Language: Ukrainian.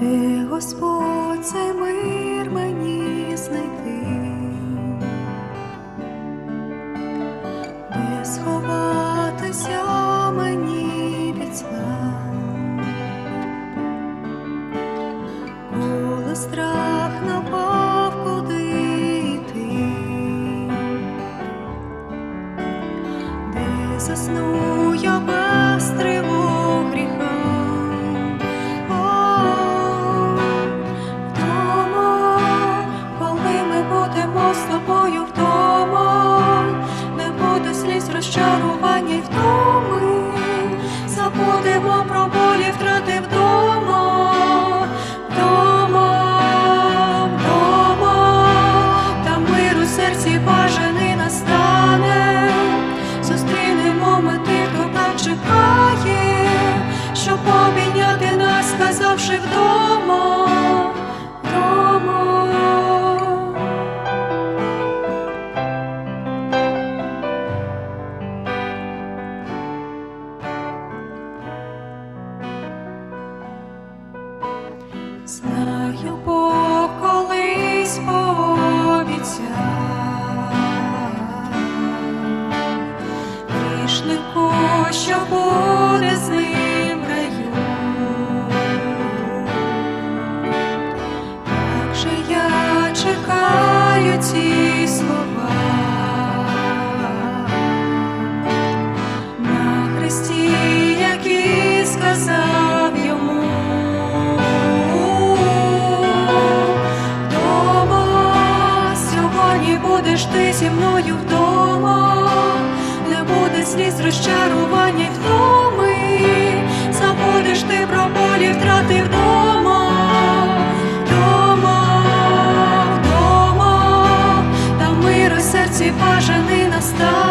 де Господь цей мир мені знайти, де сховатися мені від коли страх напав, де засну я без що буде з ним раю. Як же я чекаю ці слова на хресті, які сказав йому. Вдома сьогодні будеш ти зі мною вдома, сліз розчарування й вдоми, забудеш ти про болі втрати вдома, вдома, вдома, та мир у серці бажаний настане,